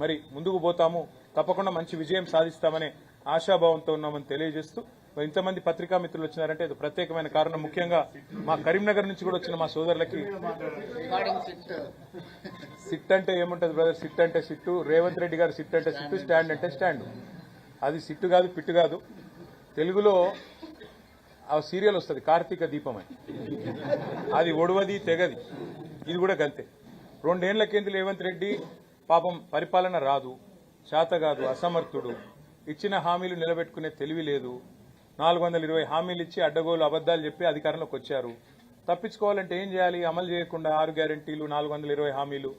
మరి ముందుకు పోతాము. తప్పకుండా మంచి విజయం సాధిస్తామనే ఆశాభావంతో ఉన్నామని తెలియజేస్తూ ఇంతమంది పత్రికా మిత్రులు వచ్చినారంటే ఇది ప్రత్యేకమైన కారణం. ముఖ్యంగా మా కరీంనగర్ నుంచి కూడా వచ్చిన మా సోదరులకి సిట్ అంటే ఏముంటది బ్రదర్ సిట్ అంటే సిట్టు. రేవంత్ రెడ్డి గారు సిట్ అంటే సిట్టు స్టాండ్ అంటే స్టాండ్. అది సిట్టు కాదు పిట్టు కాదు. తెలుగులో ఆ సీరియల్ వస్తుంది కార్తీక దీపం అని. అది ఒడవది తెగది. ఇది కూడా గంతే. రెండేళ్ళ కింద రేవంత్ రెడ్డి పాపం పరిపాలన రాదు శాతగాదు అసమర్థుడు. ఇచ్చిన హామీలు నిలబెట్టుకునే తెలివి లేదు. నాలుగు వందల ఇరవై హామీలు ఇచ్చి అడ్డగోలు అబద్దాలు చెప్పి అధికారంలోకి వచ్చారు. తప్పించుకోవాలంటే ఏం చేయాలి? అమలు చేయకుండా ఆరు గ్యారెంటీలు నాలుగు వందల ఇరవై హామీలు.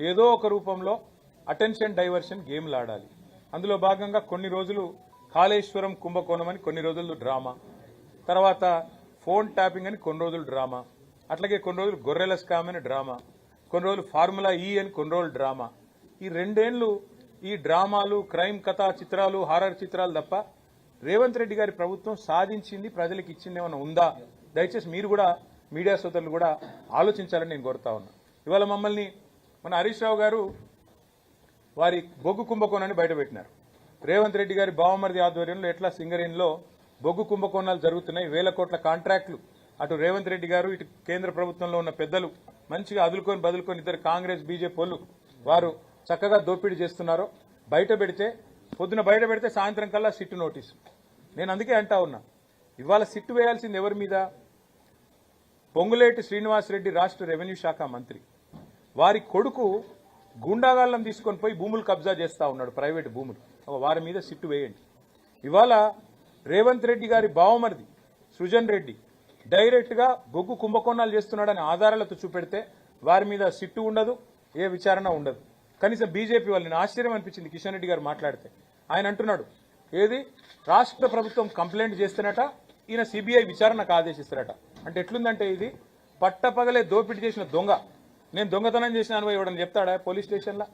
ఏదో ఒక రూపంలో అటెన్షన్ డైవర్షన్ గేమ్లు ఆడాలి అందులో భాగంగా కొన్ని రోజులు కాళేశ్వరం కుంభకోణం అని కొన్ని రోజులు డ్రామా. తర్వాత ఫోన్ ట్యాపింగ్ అని కొన్ని రోజులు డ్రామా. అట్లాగే కొన్ని రోజులు గొర్రెల స్కామ్ అని డ్రామా. కొన్ని రోజులు ఫార్ములా ఈ అని కొన్ని రోజులు డ్రామా. ఈ రెండేళ్ళు ఈ డ్రామాలు క్రైమ్ కథా చిత్రాలు హారర్ చిత్రాలు తప్ప రేవంత్ రెడ్డి గారి ప్రభుత్వం సాధించింది ప్రజలకు ఇచ్చింది ఏమైనా ఉందా? దయచేసి మీరు కూడా మీడియా సోదరులు కూడా ఆలోచించాలని నేను కోరుతా ఉన్నా. ఇవాళ మమ్మల్ని మన హరీష్ రావు గారు వారి బొగ్గు కుంభకోణాన్ని బయటపెట్టినారు. రేవంత్ రెడ్డి గారి బావమరిది ఆధ్వర్యంలో ఎట్లా సింగరేణిలో బొగ్గు కుంభకోణాలు జరుగుతున్నాయి వేల కోట్ల కాంట్రాక్టులు అటు రేవంత్ రెడ్డి గారు ఇటు కేంద్ర ప్రభుత్వంలో ఉన్న పెద్దలు మంచిగా అదులుకొని బదులుకొని ఇద్దరు కాంగ్రెస్ బీజేపీ వారు చక్కగా దోపిడీ చేస్తున్నారో బయట పెడితే పొద్దున బయట పెడితే సాయంత్రం కల్లా సిట్టు నోటీసు. నేను అందుకే అంటా ఉన్నా ఇవాళ సిట్టు వేయాల్సింది ఎవరి మీద? పొంగులేటి శ్రీనివాసరెడ్డి రాష్ట్ర రెవెన్యూ శాఖ మంత్రి. వారి కొడుకు గుండాగాళ్ళం తీసుకొని పోయి భూములు కబ్జా చేస్తా ఉన్నాడు ప్రైవేట్ భూములు. ఒక వారి మీద సిట్టు వేయండి. ఇవాళ రేవంత్ రెడ్డి గారి బావమరిది సృజన్ రెడ్డి డైరెక్ట్గా బొగ్గు కుంభకోణాలు చేస్తున్నాడని ఆధారాలతో చూపెడితే వారి మీద సిట్టు ఉండదు ఏ విచారణ ఉండదు. కనీసం బీజేపీ వాళ్ళని ఆశ్చర్యం అనిపించింది కిషన్ రెడ్డి గారు మాట్లాడితే. ఆయన అంటున్నాడు ఏది? రాష్ట్ర ప్రభుత్వం కంప్లైంట్ చేస్తున్నట ఈయన సిబిఐ విచారణకు ఆదేశిస్తారట. అంటే ఎట్లుందంటే ఇది? పట్టపగలే దోపిడీ చేసిన దొంగ. నేను దొంగతనం చేసిన అనుభవం ఇవ్వడం చెప్తాడా పోలీస్ స్టేషన్లో?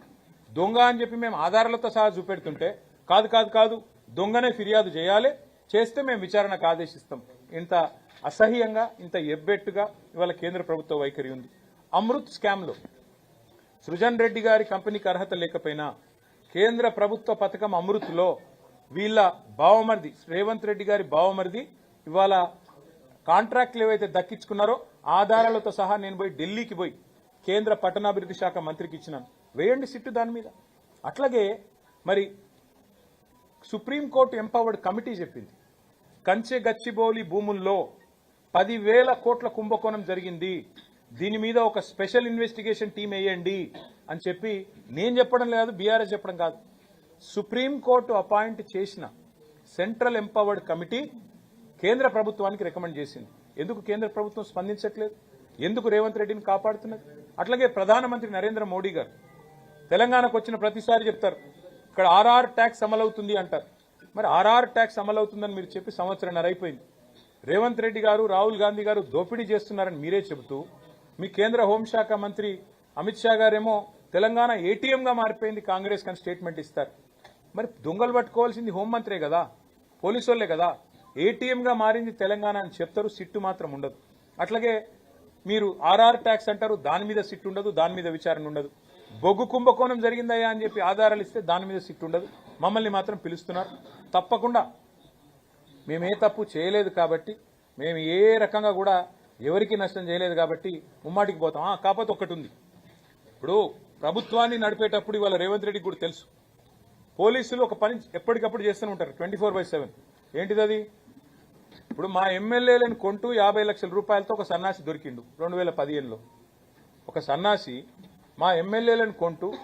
దొంగ అని చెప్పి మేము ఆధారాలతో సహా చూపెడుతుంటే కాదు కాదు కాదు దొంగనే ఫిర్యాదు చేయాలి చేస్తే మేము విచారణకు ఆదేశిస్తాం. ఇంత అసహ్యంగా ఇంత ఎబ్బెట్టుగా ఇవాళ కేంద్ర ప్రభుత్వ వైఖరి ఉంది. అమృత్ స్కామ్లో సృజన్ రెడ్డి గారి కంపెనీకి అర్హత లేకపోయినా కేంద్ర ప్రభుత్వ పథకం అమృత్లో వీళ్ళ బావమరిది రేవంత్ రెడ్డి గారి బావమరిది ఇవాళ కాంట్రాక్ట్లు ఏవైతే దక్కించుకున్నారో ఆధారాలతో సహా నేను పోయి ఢిల్లీకి పోయి కేంద్ర పట్టణాభివృద్ధి శాఖ మంత్రికి ఇచ్చినాను. వేయండి సిట్టు దాని మీద. అట్లాగే మరి సుప్రీంకోర్టు ఎంపవర్డ్ కమిటీ చెప్పింది. కంచె గచ్చిబౌలి భూముల్లో పదివేల కోట్ల కుంభకోణం జరిగింది. దీని మీద ఒక స్పెషల్ ఇన్వెస్టిగేషన్ టీం వేయండి అని చెప్పి నేను చెప్పడం లేదు బీఆర్ఎస్ చెప్పడం కాదు. సుప్రీంకోర్టు అపాయింట్ చేసిన సెంట్రల్ ఎంపవర్డ్ కమిటీ కేంద్ర ప్రభుత్వానికి రికమెండ్ చేసింది. ఎందుకు కేంద్ర ప్రభుత్వం స్పందించట్లేదు? ఎందుకు రేవంత్ రెడ్డిని కాపాడుతున్నది? అట్లాగే ప్రధానమంత్రి నరేంద్ర మోడీ గారు తెలంగాణకు వచ్చిన ప్రతిసారి చెప్తారు ఇక్కడ ఆర్ఆర్ ట్యాక్స్ అమలవుతుంది అంటారు. మరి ఆర్ఆర్ ట్యాక్స్ అమలవుతుందని మీరు చెప్పి సంవత్సరం అయిపోయింది రేవంత్ రెడ్డి గారు రాహుల్ గాంధీ గారు దోపిడీ చేస్తున్నారని మీరే చెబుతూ మీ కేంద్ర హోంశాఖ మంత్రి అమిత్ షా గారేమో తెలంగాణ ఏటీఎంగా మారిపోయింది కాంగ్రెస్ కని స్టేట్మెంట్ ఇస్తారు. మరి దొంగలు పట్టుకోవాల్సింది హోంమంత్రే కదా పోలీసు వాళ్ళే కదా ఏటీఎంగా మారింది తెలంగాణ అని చెప్తారు సిట్టు మాత్రం ఉండదు. అట్లాగే మీరు ఆర్ఆర్ ట్యాక్స్ అంటారు దాని మీద సిట్టు ఉండదు దాని మీద విచారణ ఉండదు. బొగ్గు కుంభకోణం జరిగిందయ్యా అని చెప్పి ఆధారాలు ఇస్తే దాని మీద సిట్టు ఉండదు. మమ్మల్ని మాత్రం పిలుస్తున్నారు. తప్పకుండా మేమే తప్పు చేయలేదు కాబట్టి మేము ఏ రకంగా కూడా ఎవరికి నష్టం చేయలేదు కాబట్టి ముమ్మాటికి పోతాం. ఆ, కాకపోతే ఒకటి ఉంది ఇప్పుడు ప్రభుత్వాన్ని నడిపేటప్పుడు ఇవాళ రేవంత్ రెడ్డికి కూడా తెలుసు. పోలీసులు ఒక పని ఎప్పటికప్పుడు చేస్తూనే ఉంటారు ట్వంటీ ఫోర్ బై సెవెన్. ఏంటిది అది? ఇప్పుడు మా ఎమ్మెల్యేలను కొంటూ యాభై లక్షల రూపాయలతో ఒక సన్నాసి దొరికిండు రెండు వేల పదిహేనులో. ఒక సన్నాసి మా ఎమ్మెల్యేలను కొంటూ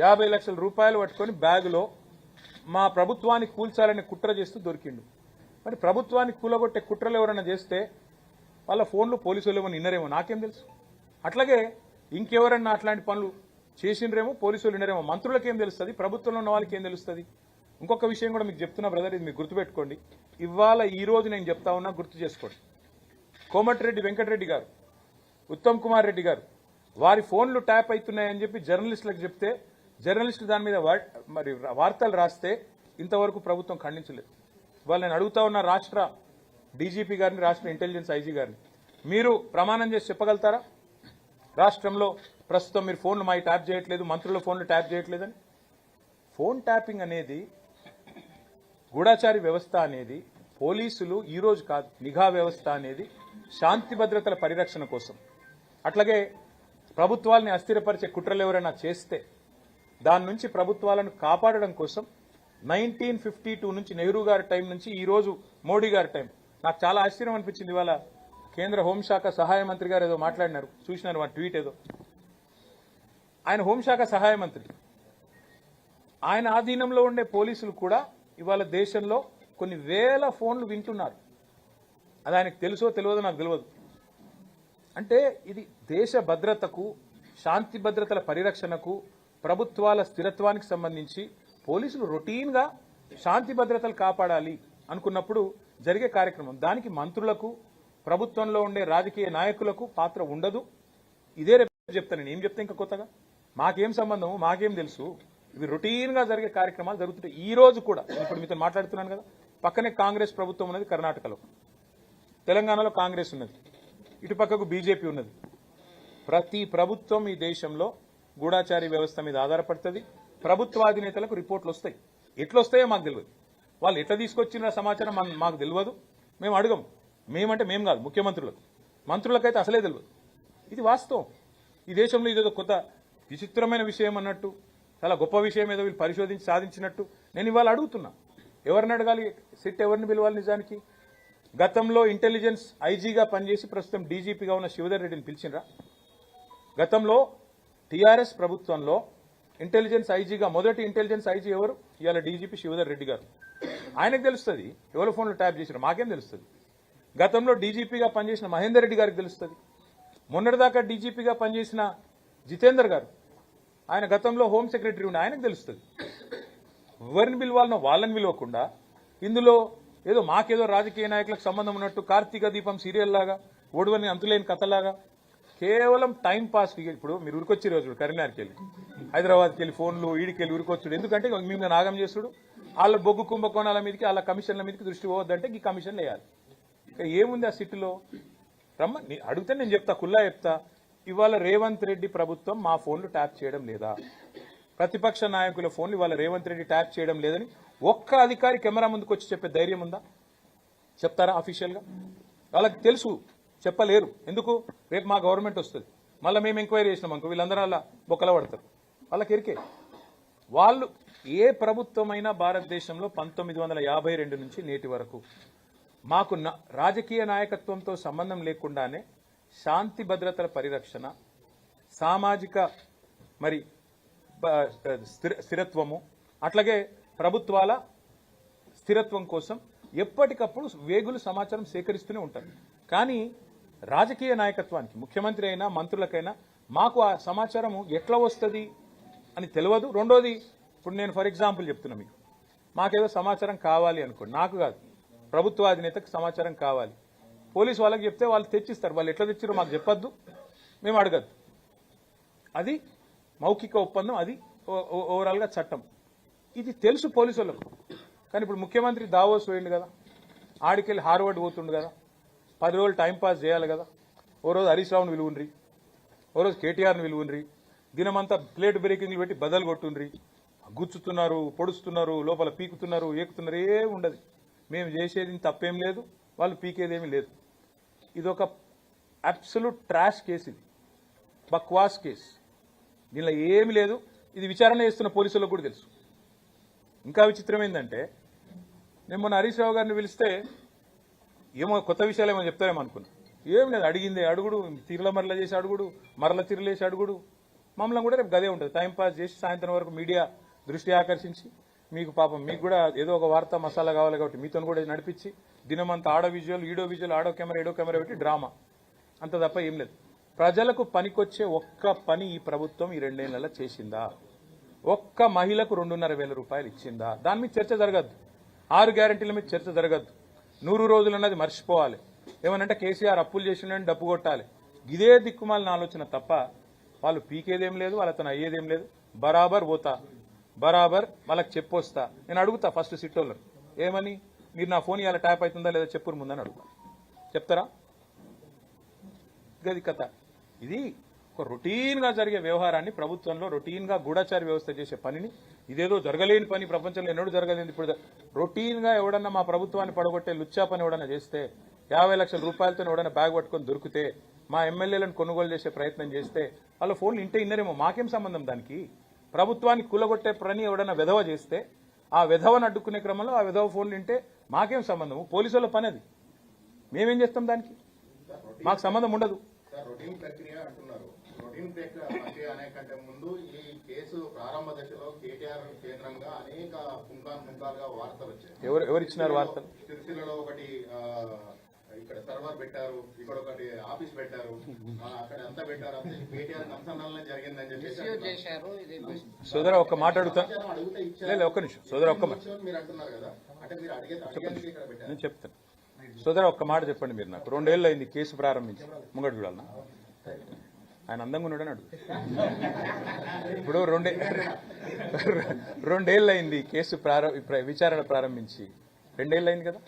యాభై లక్షల రూపాయలు పట్టుకొని బ్యాగులో మా ప్రభుత్వాన్ని కూల్చాలని కుట్ర చేస్తూ దొరికిండు. మరి ప్రభుత్వాన్ని కూలగొట్టే కుట్రలు ఎవరైనా చేస్తే వాళ్ళ ఫోన్లు పోలీసులు ఏమో నిన్నరేమో నాకేం తెలుసు. అట్లాగే ఇంకెవరన్నా అట్లాంటి పనులు చేసిండ్రేమో పోలీసులు వినరేమో మంత్రులకు ఏం తెలుస్తుంది? ప్రభుత్వంలో ఉన్న వాళ్ళకి ఏం తెలుస్తుంది? ఇంకొక విషయం కూడా మీకు చెప్తున్నా బ్రదర్ ఇది మీకు గుర్తుపెట్టుకోండి. ఇవాళ ఈ రోజు నేను చెప్తా ఉన్నా గుర్తు చేసుకోండి. కోమటిరెడ్డి వెంకటరెడ్డి గారు ఉత్తమ్ కుమార్ రెడ్డి గారు వారి ఫోన్లు ట్యాప్ అవుతున్నాయని చెప్పి జర్నలిస్టులకు చెప్తే జర్నలిస్టులు దాని మీద మరి వార్తలు రాస్తే ఇంతవరకు ప్రభుత్వం ఖండించలేదు. వాళ్ళు నేను అడుగుతా ఉన్న రాష్ట్ర డీజీపీ గారిని రాష్ట్ర ఇంటెలిజెన్స్ ఐజీ గారిని. మీరు ప్రమాణం చేసి చెప్పగలుగుతారా? రాష్ట్రంలో ప్రస్తుతం మీరు ఫోన్లు మా ట్యాప్ చేయట్లేదు మంత్రుల ఫోన్లు ట్యాప్ చేయట్లేదని? ఫోన్ ట్యాపింగ్ అనేది గూఢాచారి వ్యవస్థ అనేది పోలీసులు ఈరోజు కాదు నిఘా వ్యవస్థ అనేది శాంతి భద్రతల పరిరక్షణ కోసం. అట్లాగే ప్రభుత్వాల్ని అస్థిరపరిచే కుట్రలు ఎవరైనా చేస్తే దాని నుంచి ప్రభుత్వాలను కాపాడడం కోసం నైన్టీన్ ఫిఫ్టీ టూ నుంచి నెహ్రూ గారి టైం నుంచి ఈరోజు మోడీ గారి టైం. నాకు చాలా ఆశ్చర్యం అనిపించింది. ఇవాళ కేంద్ర హోంశాఖ సహాయ మంత్రి గారు ఏదో మాట్లాడినారు. చూసినారు మా ట్వీట్ ఏదో. ఆయన హోంశాఖ సహాయ మంత్రి. ఆయన ఆధీనంలో ఉండే పోలీసులు కూడా ఇవాళ దేశంలో కొన్ని వేల ఫోన్లు వింటున్నారు. అది ఆయనకు తెలుసో తెలియదో నాకు తెలియదు. అంటే ఇది దేశ భద్రతకు శాంతి భద్రతల పరిరక్షణకు ప్రభుత్వాల స్థిరత్వానికి సంబంధించి పోలీసులు రొటీన్గా శాంతి భద్రతలు కాపాడాలి అనుకున్నప్పుడు జరిగే కార్యక్రమం. దానికి మంత్రులకు ప్రభుత్వంలో ఉండే రాజకీయ నాయకులకు పాత్ర ఉండదు. ఇదే రేపు చెప్తాను నేను. ఏం చెప్తా ఇంకా కొత్తగా? మాకేం సంబంధం మాకేం తెలుసు. ఇవి రొటీన్గా జరిగే కార్యక్రమాలు జరుగుతుంటాయి. ఈ రోజు కూడా ఇప్పుడు మీతో మాట్లాడుతున్నాను కదా పక్కనే కాంగ్రెస్ ప్రభుత్వం ఉన్నది కర్ణాటకలో. తెలంగాణలో కాంగ్రెస్ ఉన్నది. ఇటు పక్కకు బీజేపీ ఉన్నది. ప్రతి ప్రభుత్వం ఈ దేశంలో గూఢాచారి వ్యవస్థ మీద ఆధారపడుతుంది. ప్రభుత్వాధినేతలకు రిపోర్ట్లు వస్తాయి. ఎట్లొస్తాయో మాకు తెలియదు వాళ్ళు ఎట్లా తీసుకొచ్చిన సమాచారం మన- మాకు తెలియదు మేము అడగం. మేమంటే మేము కాదు ముఖ్యమంత్రులకు. మంత్రులకైతే అసలే తెలియదు ఇది వాస్తవం. ఈ దేశంలో ఇదేదో కొత్త విచిత్రమైన విషయం అన్నట్టు చాలా గొప్ప విషయం ఏదో వీళ్ళు పరిశోధించి సాధించినట్టు నేను ఇవాళ అడుగుతున్నా. ఎవరిని అడగాలి? సిట్ ఎవరిని పిలవాలి నిజానికి? గతంలో ఇంటెలిజెన్స్ ఐజీగా పనిచేసి ప్రస్తుతం డీజీపీగా ఉన్న శివధర్ రెడ్డిని పిలిచినరా గతంలో టీఆర్ఎస్ ప్రభుత్వంలో ఇంటెలిజెన్స్ ఐజీగా మొదటి ఇంటెలిజెన్స్ ఐజీ ఎవరు? ఇవాళ డీజీపీ శివధర్ రెడ్డి గారు. ఆయనకు తెలుస్తుంది. ఎవరు ఫోన్లో ట్యాప్ చేసినా మాకేం తెలుస్తుంది. గతంలో డీజీపీగా పనిచేసిన మహేందర్ రెడ్డి గారికి తెలుస్తుంది. మొన్నటిదాకా డీజీపీగా పనిచేసిన జితేందర్ గారు ఆయన గతంలో హోమ్ సెక్రటరీ ఉండి ఆయనకు తెలుస్తుంది. ఎవరిని పిలవాలనో వాళ్ళని పిలవకుండా ఇందులో ఏదో మాకేదో రాజకీయ నాయకులకు సంబంధం ఉన్నట్టు కార్తీక దీపం సీరియల్ లాగా ఓడవని అంతులేని కథలాగా కేవలం టైం పాస్ ఇప్పుడు మీరు ఉరికొచ్చి రోజు కరీంనగర్కి వెళ్ళి హైదరాబాద్కి వెళ్ళి ఫోన్లు ఈడికి వెళ్ళి ఉరికొచ్చుడు ఎందుకంటే మీద నాగం చేసుడు వాళ్ళ బొగ్గు కుంభకోణాల మీదకి వాళ్ళ కమిషన్ల మీదకి దృష్టి పోవద్దంటే ఈ కమిషన్లు వేయాలి. ఇక ఏముంది ఆ సిటీలో రమ్మ నీ- అడిగితే నేను చెప్తా కుల్లా చెప్తా. ఇవాళ రేవంత్ రెడ్డి ప్రభుత్వం మా ఫోన్లు ట్యాప్ చేయడం లేదా? ప్రతిపక్ష నాయకుల ఫోన్లు ఇవాళ రేవంత్ రెడ్డి ట్యాప్ చేయడం లేదని ఒక్క అధికారి కెమెరా ముందుకు వచ్చి చెప్పే ధైర్యం ఉందా? చెప్తారా అఫీషియల్గా వాళ్ళకి తెలుసు చెప్పలేరు. ఎందుకు? రేపు మా గవర్నమెంట్ వస్తుంది. మళ్ళీ మేము ఎంక్వైరీ చేసినాం అనుకో వీళ్ళందరూ అలా బొక్కల పడతారు. వాళ్ళకి ఎరికే. వాళ్ళు ఏ ప్రభుత్వమైనా భారతదేశంలో పంతొమ్మిది వందల యాభై రెండు నుంచి నేటి వరకు మాకు రాజకీయ నాయకత్వంతో సంబంధం లేకుండానే శాంతి భద్రతల పరిరక్షణ సామాజిక మరి స్థిర- స్థిరత్వము అట్లాగే ప్రభుత్వాల స్థిరత్వం కోసం ఎప్పటికప్పుడు వేగులు సమాచారం సేకరిస్తూనే ఉంటారు. కానీ రాజకీయ నాయకత్వానికి ముఖ్యమంత్రి అయినా మంత్రులకైనా మాకు ఆ సమాచారం ఎట్లా వస్తుంది? అని తెలియదు రెండోది ఇప్పుడు నేను ఫర్ ఎగ్జాంపుల్ చెప్తున్నా మీకు. మాకేదో సమాచారం కావాలి అనుకోండి. నాకు కాదు. ప్రభుత్వ అధినేతకు సమాచారం కావాలి. పోలీసు వాళ్ళకి చెప్తే వాళ్ళు తెచ్చిస్తారు. వాళ్ళు ఎట్లా తెచ్చారో మాకు చెప్పొద్దు. మేము అడగద్దు. అది మౌఖిక ఒప్పందం. అది ఓవరాల్గా చట్టం. ఇది తెలుసు పోలీసు వాళ్ళకు. కానీ ఇప్పుడు ముఖ్యమంత్రి దావోస్ పోయిండు కదా. ఆడికెళ్ళి హార్వర్డ్ పోతుండు కదా. పది రోజులు టైంపాస్ చేయాలి కదా. ఓ రోజు హరీష్ రావును విలువుండ్రి ఓ రోజు కేటీఆర్ని విలువుండ్రి దినమంతా ప్లేట్ బ్రేకింగ్లు పెట్టి బదలు కొట్టుండ్రి. గుచ్చుతున్నారు పొడుస్తున్నారు లోపల పీకుతున్నారు ఏకుతున్నారు ఏ ఉండదు. మేము చేసేది తప్పేం లేదు వాళ్ళు పీకేదేమీ లేదు. ఇది ఒక అబ్సల్యూట్ ట్రాష్ కేసు ఇది. బక్వాస్ కేసు. దీనిలో ఏమీ లేదు. ఇది విచారణ చేస్తున్న పోలీసులకు కూడా తెలుసు. ఇంకా విచిత్రం ఏంటంటే నేను మొన్న హరీష్ రావు గారిని పిలిస్తే ఏమో కొత్త విషయాలు ఏమో చెప్తారేమో అనుకున్నా. ఏం లేదు అడిగింది అడుగుడు తిరుల మరల చేసి అడుగుడు మరల తిరులేసి అడుగుడు. మమ్మల్ని కూడా రేపు గదే ఉంటుంది. టైంపాస్ చేసి సాయంత్రం వరకు మీడియా దృష్టి ఆకర్షించి మీకు పాపం మీకు కూడా ఏదో ఒక వార్త మసాలా కావాలి కాబట్టి మీతో కూడా నడిపించి దినమంతా ఆడో విజువల్ ఈడో విజువల్ ఆడో కెమెరా ఏడో కెమెరా పెట్టి డ్రామా అంత తప్ప ఏం లేదు. ప్రజలకు పనికొచ్చే ఒక్క పని ఈ ప్రభుత్వం ఈ రెండేళ్ళలో చేసిందా? ఒక్క మహిళకు రెండున్నర వేల రూపాయలు ఇచ్చిందా? దాని మీద చర్చ జరగద్దు. ఆరు గ్యారంటీల మీద చర్చ జరగద్దు. నూరు రోజులు అన్నది మర్చిపోవాలి. ఏమనంటే కేసీఆర్ అప్పులు చేసిండని డప్పు కొట్టాలి. ఇదే దిక్కుమాలిన ఆలోచన తప్ప వాళ్ళు పీకేదేం లేదు వాళ్ళతో అయ్యేదేం లేదు. బరాబర్ పోతా. బరాబర్ వాళ్ళకి చెప్పొస్తా. నేను అడుగుతా ఫస్ట్ సిట్టోళ్ళని ఏమని? మీరు నా ఫోన్ ఇలా ట్యాప్ అవుతుందా లేదా? చెప్పురు ముందని అడుగుతా. చెప్తారా? గది కథ. ఇది ఒక రొటీన్గా జరిగే వ్యవహారాన్ని ప్రభుత్వంలో రొటీన్గా గూఢచారి వ్యవస్థ చేసే పనిని ఇదేదో జరగలేని పని ప్రపంచంలో ఎన్నడూ జరగలేదు. ఇప్పుడు రొటీన్గా ఎవడన్నా మా ప్రభుత్వాన్ని పడగొట్టే లుచ్చా పని ఎవడన్నా చేస్తే యాభై లక్షల రూపాయలతో ఎవడన్నా బ్యాగ్ పట్టుకొని దొరికితే మా ఎమ్మెల్యేలను కొనుగోలు చేసే ప్రయత్నం చేస్తే వాళ్ళ ఫోన్లు ఇంటే ఇన్నరేమో. మాకేం సంబంధం దానికి? ప్రభుత్వాన్ని కూలగొట్టే పని ఎవడన్నా విధవ చేస్తే ఆ విధవను అడ్డుకునే క్రమంలో ఆ విధవ ఫోన్లు వింటే మాకేం సంబంధము? పోలీసుల పని అది. మేమేం చేస్తాం దానికి? మాకు సంబంధం ఉండదు. సార్ రొటీన్ ప్రక్రియ అంటున్నారు. రొటీన్ ప్రక్రియ ప్రక్రియ అనే కంటే ముందు ఈ కేసు ప్రారంభ దశలో కేటీఆర్ కేంద్రంగా అనేక పుంకాన్ పుంకాలుగా వార్తలు వచ్చాయి. ఎవరు ఎవరు ఇచ్చినారు వార్తలు? ఒకటి ఇక్కడ సర్వర్ పెట్టారు ఇక్కడ ఒకటి ఆఫీస్ పెట్టారు. అక్కడ అంతా పెట్టారు. అంతా. కేటీఆర్ కన్సర్నాలనే జరిగిందని చెప్పేసి సోదర ఒక్క మాట అడుగుతా. లేదు ఒక్క నిమిషం. సోదర ఒక్క మీరు అంటున్నారు కదా. అంటే మీరు అడిగే అడిగేందుకు ఇక్కడ పెట్టారు. నేను చెప్తాను. సోదర ఒక్క మాట చెప్పండి మీరు నాకు. రెండేళ్ళు అయింది కేసు ప్రారంభించి. ముంగడు చూడాలన్నా ఆయన అందంగా ఉన్నాడని అడుగు. ఇప్పుడు రెండే రెండేళ్ళు అయింది కేసు ప్రారంభ ప్ర- విచారణ ప్రారంభించి. రెండేళ్ళు అయింది కదా?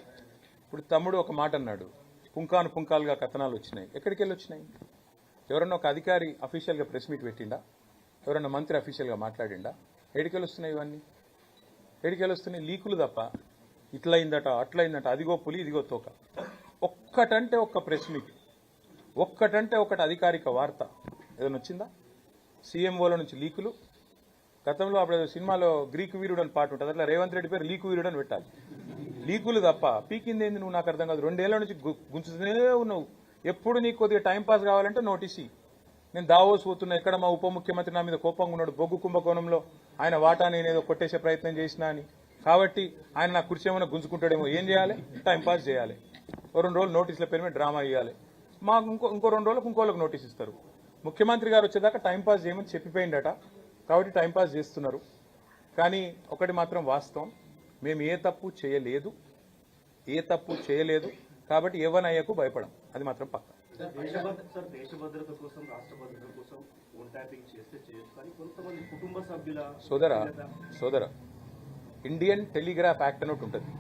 ఇప్పుడు తమ్ముడు ఒక మాట అన్నాడు. పుంకాను పుంకాలుగా కథనాలు వచ్చినాయి. ఎక్కడికి వెళ్ళి వచ్చినాయి? ఎవరన్నా ఒక అధికారి అఫీషియల్గా ప్రెస్ మీట్ పెట్టిండా? ఎవరన్నా మంత్రి అఫీషియల్గా మాట్లాడిండా? ఎడికెళ్ళి వస్తున్నాయి ఇవన్నీ? ఎడికెళ్ళి వస్తున్నాయి లీకులు తప్ప. ఇట్లయిందట అట్లయిందట అదిగో పులి ఇదిగో తోక. ఒక్కటంటే ఒక్క ప్రెస్ మీట్ ఒక్కటంటే ఒకటి అధికారిక వార్త. ఏదైనా వచ్చిందా? సీఎంఓల నుంచి లీకులు. గతంలో అప్పుడు సినిమాలో గ్రీకు వీరుడు అని పాట ఉంటుంది. అట్లా రేవంత్ రెడ్డి పేరు లీకు వీరుడు అని పెట్టాలి. లీకులు తప్ప పీకింది ఏంది నువ్వు నాకు అర్థం కాదు. రెండేళ్ళ నుంచి గుంచుతూనే ఉన్నావు. ఎప్పుడు నీకు కొద్దిగా టైంపాస్ కావాలంటే నోటీస్ నేను దావోస్ పోతున్నా ఎక్కడ మా ఉప ముఖ్యమంత్రి నా మీద కోపంగా ఉన్నాడు బొగ్గు కుంభకోణంలో. ఆయన వాటా నేనేదో కొట్టేసే ప్రయత్నం చేసినా అని. కాబట్టి ఆయన నా కుర్చీ ఏమైనా గుంజుకుంటాడేమో ఏం చేయాలి? టైంపాస్ చేయాలి. ఓ రెండు రోజులు నోటీసుల పేరు మీద డ్రామా ఇవ్వాలి మాకు ఇంకో ఇంకో రెండు రోజులకు ఇంకోళ్ళకి నోటీస్ ఇస్తారు. ముఖ్యమంత్రి గారు వచ్చేదాకా టైంపాస్ చేయమని చెప్పిపోయిండట. కాబట్టి టైంపాస్ చేస్తున్నారు. కానీ ఒకటి మాత్రం వాస్తవం. మేము ఏ తప్పు చేయలేదు ఏ తప్పు చేయలేదు కాబట్టి ఎవనయ్యకు భయపడం. అది మాత్రం పక్క. సోదర సోదర ఇండియన్ టెలిగ్రాఫ్ యాక్ట్ అని ఒకటి ఉంటుంది.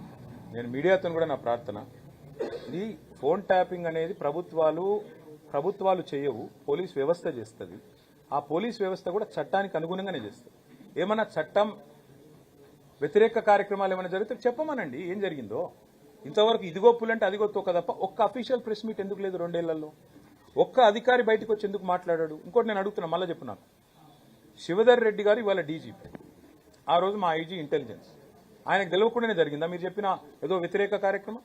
నేను మీడియాతో కూడా నా ప్రార్థన. ఈ ఫోన్ ట్యాపింగ్ అనేది ప్రభుత్వాలు ప్రభుత్వాలు చేయవు పోలీస్ వ్యవస్థ చేస్తుంది. ఆ పోలీస్ వ్యవస్థ కూడా చట్టానికి అనుగుణంగానే చేస్తుంది. ఏమన్నా చట్టం వ్యతిరేక కార్యక్రమాలు ఏమైనా జరిగితే చెప్పమనండి. ఏం జరిగిందో? ఇంతవరకు ఇదిగో పులంటే అదిగో తోక తప్ప ఒక్క అఫీషియల్ ప్రెస్ మీట్ ఎందుకు లేదు రెండేళ్ళలో? ఒక్క అధికారి బయటకు వచ్చి ఎందుకు మాట్లాడాడు? ఇంకోటి నేను అడుగుతున్నా మళ్ళీ చెప్పున్నాను శివధర్ రెడ్డి గారు ఇవాళ డీజీపీ ఆ రోజు మా ఐజీ ఇంటెలిజెన్స్ ఆయనకు తెలియకుండానే జరిగిందా? మీరు చెప్పిన ఏదో వ్యతిరేక కార్యక్రమం?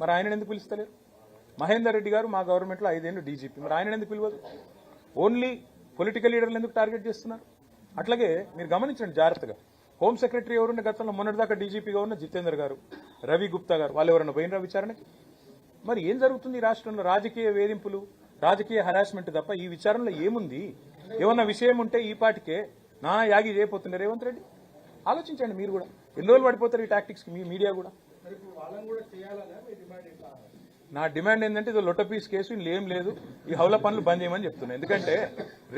మరి ఆయన ఎందుకు పిలుస్తలేరు? మహేందర్ రెడ్డి గారు మా గవర్నమెంట్లో ఐదేళ్ళు డీజీపీ మరి ఆయన ఎందుకు పిలవదు? ఓన్లీ పొలిటికల్ లీడర్లు ఎందుకు టార్గెట్ చేస్తున్నారు? అట్లాగే మీరు గమనించండి జాగ్రత్తగా. హోమ్ సెక్రటరీ ఎవరున్న గతంలో? మొన్నటిదాకా డీజీపీగా ఉన్న జితేందర్ గారు రవి గుప్తా గారు. వాళ్ళు ఎవరైనా పోయినరా విచారణకి? మరి ఏం జరుగుతుంది ఈ రాష్ట్రంలో? రాజకీయ వేధింపులు రాజకీయ హరాస్మెంట్ తప్ప ఈ విచారణలో ఏముంది? ఏమన్నా విషయం ఉంటే ఈ పాటికే నానా యాగి చేయబోతుండే రేవంత్ రెడ్డి. ఆలోచించండి మీరు కూడా. ఎన్ని రోజులు పడిపోతారు ఈ టాక్టిక్స్ మీ మీడియా కూడా. నా డిమాండ్ ఏంటంటే ఇది లొట్టపీస్ కేసు ఇందులో ఏం లేదు. ఈ హౌల పనులు బంద్ చేయమని చెప్తున్నా. ఎందుకంటే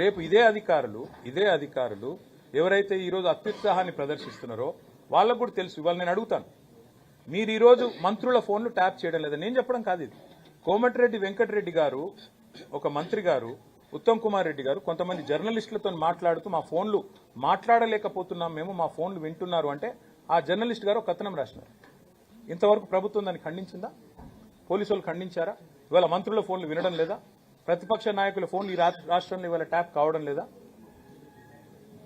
రేపు ఇదే అధికారులు ఇదే అధికారులు ఎవరైతే ఈరోజు అత్యుత్సాహాన్ని ప్రదర్శిస్తున్నారో వాళ్ళకు కూడా తెలుసు. ఇవాళ నేను అడుగుతాను. మీరు ఈరోజు మంత్రుల ఫోన్లు ట్యాప్ చేయడం లేదా నేను చెప్పడం కాదు ఇది. కోమటిరెడ్డి వెంకటరెడ్డి గారు ఒక మంత్రి గారు ఉత్తమ్ కుమార్ రెడ్డి గారు కొంతమంది జర్నలిస్టులతో మాట్లాడుతూ మా ఫోన్లు మాట్లాడలేకపోతున్నాం మేము మా ఫోన్లు వింటున్నారు అంటే ఆ జర్నలిస్ట్ గారు ఒక కథనం రాసినారు. ఇంతవరకు ప్రభుత్వం దాన్ని ఖండించిందా? పోలీసు వాళ్ళు ఖండించారా? ఇవాళ మంత్రుల ఫోన్లు వినడం లేదా? ప్రతిపక్ష నాయకుల ఫోన్లు ఈ రాష్ట్రంలో ఇవాళ ట్యాప్ కావడం లేదా?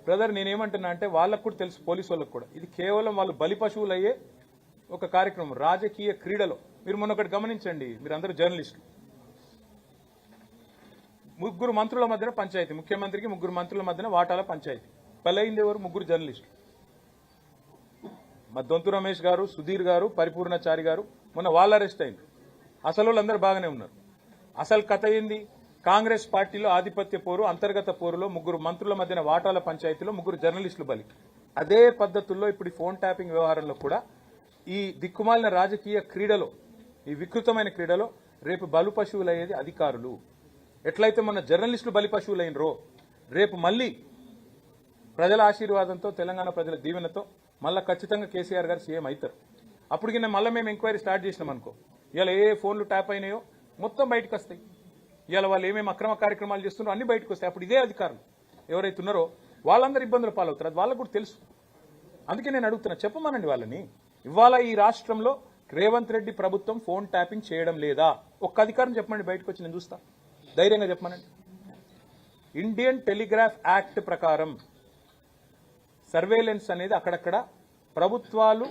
బ్రదర్ నేనేమంటున్నా అంటే వాళ్ళకు కూడా తెలుసు పోలీసు వాళ్ళకు కూడా. ఇది కేవలం వాళ్ళు బలి పశువులు అయ్యే ఒక కార్యక్రమం రాజకీయ క్రీడలో. మీరు మొన్న ఒకటి గమనించండి మీరు అందరూ జర్నలిస్టులు. ముగ్గురు మంత్రుల మధ్యన పంచాయతీ ముఖ్యమంత్రికి ముగ్గురు మంత్రుల మధ్యన వాటాల పంచాయతీ. పలైంది ఎవరు? ముగ్గురు జర్నలిస్టులు. మా దొంతు రమేష్ గారు సుధీర్ గారు పరిపూర్ణచారి గారు మొన్న వాళ్ళు అరెస్ట్ అయింది అసలు వాళ్ళందరూ బాగానే ఉన్నారు. అసలు కథ ఏంది? కాంగ్రెస్ పార్టీలో ఆధిపత్య పోరు అంతర్గత పోరులో ముగ్గురు మంత్రుల మధ్యన వాటాల పంచాయతీలో ముగ్గురు జర్నలిస్టులు బలి. అదే పద్ధతుల్లో ఇప్పుడు ఫోన్ ట్యాపింగ్ వ్యవహారంలో కూడా ఈ దిక్కుమాలిన రాజకీయ క్రీడలో ఈ వికృతమైన క్రీడలో రేపు బలు పశువులయ్యేది అధికారులు. ఎట్లయితే మొన్న జర్నలిస్టులు బలి పశువులైనరో రేపు మళ్ళీ ప్రజల ఆశీర్వాదంతో తెలంగాణ ప్రజల దీవెనతో మళ్ళా ఖచ్చితంగా కేసీఆర్ గారు సీఎం అవుతారు అప్పుడు కింద మళ్ళీ మేము ఎంక్వైరీ స్టార్ట్ చేసినాం అనుకో. ఇవాళ ఏ ఫోన్లు ట్యాప్ అయినాయో మొత్తం బయటకు వస్తాయి ఇవాళ వాళ్ళు ఏమేమి అక్రమ కార్యక్రమాలు చేస్తున్నారో అన్ని బయటకు వస్తాయి. అప్పుడు ఇదే అధికారులు ఎవరైతే ఉన్నారో వాళ్ళందరూ ఇబ్బందులు పాలవుతారు. అది వాళ్ళకు కూడా తెలుసు. అందుకే నేను అడుగుతున్నా చెప్పమనండి వాళ్ళని. ఇవాళ ఈ రాష్ట్రంలో రేవంత్ రెడ్డి ప్రభుత్వం ఫోన్ ట్యాపింగ్ చేయడం లేదా? ఒక్క అధికారం చెప్పమండి బయటకు వచ్చి నేను చూస్తా. ధైర్యంగా చెప్పమనండి. ఇండియన్ టెలిగ్రాఫ్ యాక్ట్ ప్రకారం సర్వేలెన్స్ అనేది అక్కడక్కడ ప్రభుత్వాలు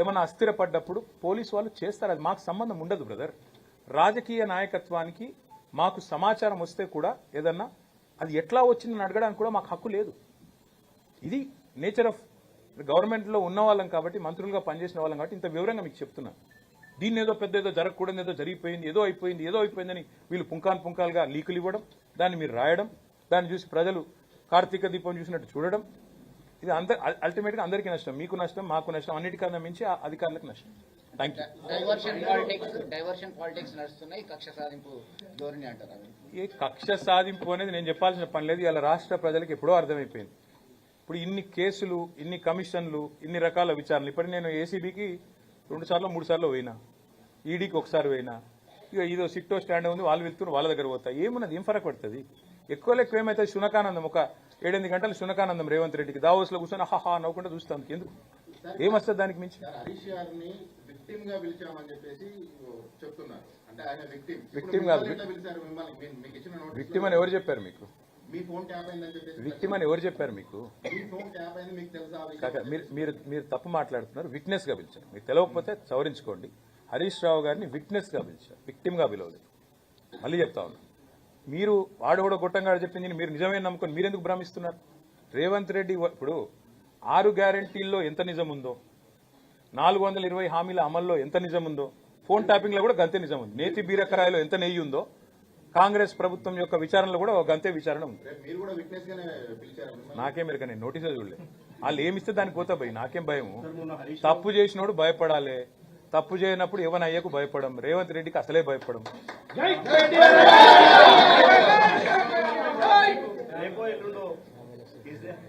ఏమైనా అస్థిరపడ్డప్పుడు పోలీసు వాళ్ళు చేస్తారు. అది మాకు సంబంధం ఉండదు బ్రదర్. రాజకీయ నాయకత్వానికి మాకు సమాచారం వస్తే కూడా ఏదన్నా అది ఎట్లా వచ్చిందని అడగడానికి కూడా మాకు హక్కు లేదు. ఇది నేచర్ ఆఫ్ గవర్నమెంట్లో ఉన్న వాళ్ళం కాబట్టి మంత్రులుగా పనిచేసిన వాళ్ళం కాబట్టి ఇంత వివరంగా మీకు చెప్తున్నా. దీన్ని ఏదో పెద్ద ఏదో జరగకూడదు ఏదో జరిగిపోయింది ఏదో అయిపోయింది ఏదో అయిపోయిందని వీళ్ళు పుంకాన్ పుంకాలుగా లీకులు ఇవ్వడం దాన్ని మీరు రాయడం దాన్ని చూసి ప్రజలు కార్తీక దీపం చూసినట్టు చూడడం ఇది అంత అల్టిమేట్గా అందరికీ నష్టం మీకు నష్టం మాకు నష్టం అన్నిటికన్నా మించి ఆ అధికారులకు నష్టం. డైవర్షన్ పాలిటిక్స్ డైవర్షన్ పాలిటిక్స్ నడుస్తున్నాయి. కక్ష సాధింపు ధోరణి అంటారు అవి ఈ కక్ష సాధింపు అనేది నేను చెప్పాల్సిన పని లేదు. ఇలా రాష్ట్ర ప్రజలకు ఎప్పుడో అర్థమైపోయింది. ఇప్పుడు ఇన్ని కేసులు ఇన్ని కమిషన్లు ఇన్ని రకాల విచారణలు. ఇప్పటి నేను ఏసీబీకి రెండు సార్లు మూడు సార్లు పోయినా. ఈడీకి ఒకసారి పోయినా. ఇక ఇదో సిట్టో స్టాండ్ ఉంది వాళ్ళు వెళ్తున్నారు వాళ్ళ దగ్గర పోతా. ఏమున్నది? ఏం ఫరక్ పడుతుంది? ఎక్కువ ఎక్కువ ఏమైతే శునకానందం ఒక ఏడెనిమిది గంటలు శునకానందం రేవంత్ రెడ్డికి. దావోస్లో కూర్చొని హహా నవ్వుకుంటూ చూస్తాం. ఎందుకు? ఏమొస్తుంది దానికి మించి? విక్టిమ్గా పిలిచామని చెప్పేసి చెప్తున్నారు. అంటే ఆయన విక్టిమ్ కాదు. పిలిచారు మిమ్మల్ని? మీకు ఇచ్చిన విక్టిమ్ అని ఎవరు చెప్పారు మీకు? మీ ఫోన్ ట్యాప్ అయిందని చెప్పేసి విక్టిమ్ అని ఎవరు చెప్పారు మీకు? మీ ఫోన్ ట్యాప్ అయింది మీకు తెలుసా? మీరు మీరు మీరు తప్పు మాట్లాడుతున్నారు విట్నెస్గా పిలిచారు. మీకు తెలియకపోతే సవరించుకోండి. హరీష్ రావు గారిని విట్నెస్గా పిలిచారు. విక్టిమ్గా పిలవలేదు. మళ్ళీ చెప్తా ఉన్నా. మీరు వాడు కూడా గొట్టంగా చెప్పింది మీరు నిజమే నమ్ముకొని మీరెందుకు భ్రమిస్తున్నారు? రేవంత్ రెడ్డి ఇప్పుడు ఆరు గ్యారంటీల్లో ఎంత నిజం ఉందో? నాలుగు వందల ఇరవై హామీల అమల్లో ఎంత నిజం ఉందో ఫోన్ ట్యాపింగ్లో కూడా గంతే నిజం ఉంది నేతి బీరకరాయిలో ఎంత నెయ్యి ఉందో కాంగ్రెస్ ప్రభుత్వం యొక్క విచారణలో కూడా ఒక గంతే విచారణ ఉంది రేపు మీరు కూడా విట్నెస్ గానే పిలిచారు మిమ్మల్ని నాకేం మెరక నేను నోటీసే చూడలేదు వాళ్ళు ఏమి ఇస్తే దానికి పోతా భయ్ నాకేం హరీష్ తప్పు చేసినోడు భయపడాలి తప్పు చేయనప్పుడు ఎవరి అయ్యకు భయపడం రేవంత్ రెడ్డికి అసలే భయపడం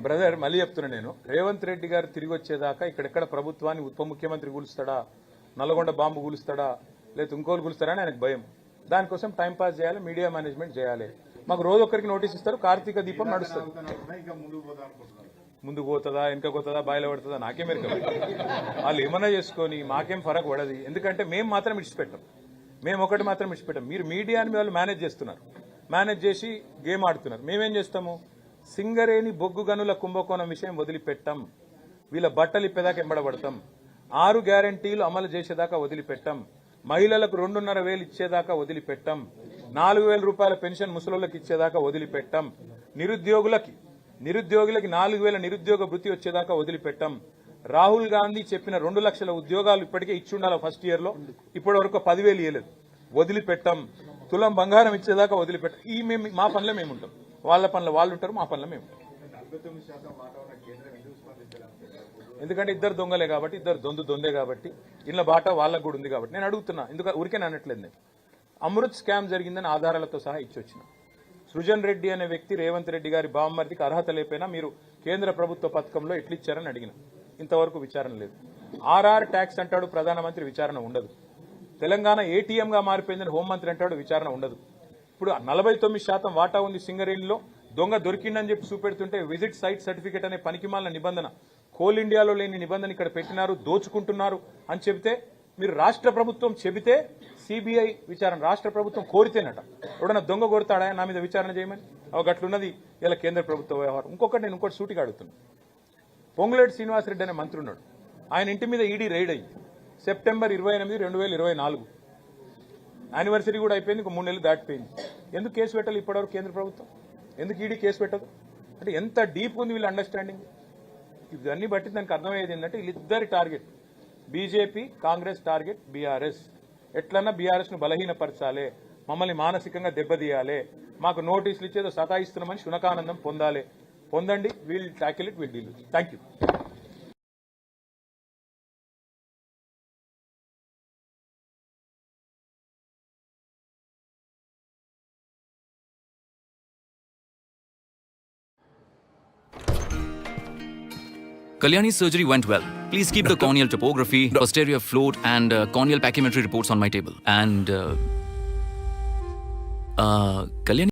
బ్రదర్ మళ్ళీ చెప్తున్నా నేను. రేవంత్ రెడ్డి గారు తిరిగి వచ్చేదాకా ఇక్కడెక్కడ ప్రభుత్వాన్ని ఉప ముఖ్యమంత్రి కూలుస్తాడా నల్గొండ బాంబు కూలుస్తాడా లేదా ఇంకోలు కూలుస్తాడా అని ఆయనకు భయం. దానికోసం టైం పాస్ చేయాలి మీడియా మేనేజ్మెంట్ చేయాలి. మాకు రోజు ఒక్కరికి నోటీస్ ఇస్తారు కార్తీక దీపం నడుస్తుంది. ముందుకు పోతుందా వెనక పోతుందా బాయిలో పడుతుందా నాకేం మెరక వాళ్ళు ఏమన్నా చేసుకొని మాకేం ఫరక్ పడదు. ఎందుకంటే మేము మాత్రం ఇడిచిపెట్టాం మేము ఒకటి మాత్రం ఇడిచిపెట్టాం మీరు మీడియాని వాళ్ళు మేనేజ్ చేస్తున్నారు. మేనేజ్ చేసి గేమ్ ఆడుతున్నారు. మేమేం చేస్తాము? సింగరేణి బొగ్గు గనుల కుంభకోణం విషయం వదిలిపెట్టాం. వీళ్ళ బట్టలు ఇప్పేదాకా ఎంబడబడతాం. ఆరు గ్యారంటీలు అమలు చేసేదాకా వదిలిపెట్టాం. మహిళలకు రెండున్నర వేలు ఇచ్చేదాకా వదిలిపెట్టాం. నాలుగు వేల రూపాయల పెన్షన్ ముసలోళ్ళకి ఇచ్చేదాకా వదిలిపెట్టాం. నిరుద్యోగులకి నిరుద్యోగులకి నాలుగు వేల నిరుద్యోగ వృత్తి వచ్చేదాకా వదిలిపెట్టాం. రాహుల్ గాంధీ చెప్పిన రెండు లక్షల ఉద్యోగాలు ఇప్పటికే ఇచ్చిండాల ఫస్ట్ ఇయర్లో ఇప్పటి వరకు పదివేలు ఇవ్వలేదు వదిలిపెట్టాం. తులం బంగారం ఇచ్చేదాకా వదిలిపెట్టాం. ఈ మేము మా పనిలో మేము ఉంటాం వాళ్ళ పనులు వాళ్ళు ఉంటారు మా పనిలో మేము ఎందుకంటే ఇద్దరు దొంగలే కాబట్టి ఇద్దరు దొందు దొందే కాబట్టి ఇళ్ళ బాట వాళ్ళకు కూడా ఉంది కాబట్టి. నేను అడుగుతున్నా ఎందుకు ఊరికే అనట్లేదు నేను. అమృత్ స్కామ్ జరిగిందని ఆధారాలతో సహా ఇచ్చొచ్చిన. సృజన్ రెడ్డి అనే వ్యక్తి రేవంత్ రెడ్డి గారి బామ్మర్దికి అర్హత లేకపోయినా మీరు కేంద్ర ప్రభుత్వ పథకంలో ఎట్లిచ్చారని అడిగిన. ఇంతవరకు విచారణ లేదు. ఆర్ఆర్ ట్యాక్స్ అంటాడు ప్రధానమంత్రి విచారణ ఉండదు. తెలంగాణ ఏటీఎంగా మారిపోయిందని హోంమంత్రి అంటాడు విచారణ ఉండదు. ఇప్పుడు నలభై తొమ్మిది శాతం వాటా ఉంది సింగరేణిలో దొంగ దొరికిందని చెప్పి చూపెడుతుంటే విజిట్ సైట్ సర్టిఫికేట్ అనే పనికిమాలిన నిబంధన. కోల్ ఇండియాలో లేని నిబంధన ఇక్కడ పెట్టినారు దోచుకుంటున్నారు అని చెబితే మీరు రాష్ట్ర ప్రభుత్వం చెబితే సిబిఐ విచారణ రాష్ట్ర ప్రభుత్వం కోరితేనట. ఎవడన్నా దొంగ కొడతాడా? నా మీద విచారణ చేయమని? ఒక గట్లున్నది. ఇలా కేంద్ర ప్రభుత్వ వ్యవహారం. ఇంకొకటి నేను ఇంకోటి సూటిగా అడుగుతున్నాను పొంగులేటి శ్రీనివాసరెడ్డి అనే మంత్రి ఉన్నాడు. ఆయన ఇంటి మీద ఈడీ రైడ్ అయ్యి సెప్టెంబర్ ఇరవై ఎనిమిది రెండు వేల ఇరవై నాలుగు. యానివర్సరీ కూడా అయిపోయింది ఇంకో మూడు నెలలు దాటిపోయింది. ఎందుకు కేసు పెట్టాలి ఇప్పటివరకు కేంద్ర ప్రభుత్వం? ఎందుకు ఈడీ కేసు పెట్టదు? అంటే ఎంత డీప్ ఉంది వీళ్ళ అండర్స్టాండింగ్ ఇవన్నీ బట్టి దానికి అర్థమయ్యేది ఏంటంటే వీళ్ళిద్దరి target BJP Congress target BRS ఎట్లన్నా బీఆర్ఎస్ను బలహీనపరచాలి మమ్మల్ని మానసికంగా దెబ్బతీయాలి మాకు నోటీసులు ఇచ్చేదో సతాయిస్తున్నామని శునకానందం పొందాలి. పొందండి we'll tackle it we'll deal thank you Kalyani's surgery went well. Please keep the corneal topography, posterior float, and uh, corneal pachymetry reports on my table. And uh, uh, Kalyani.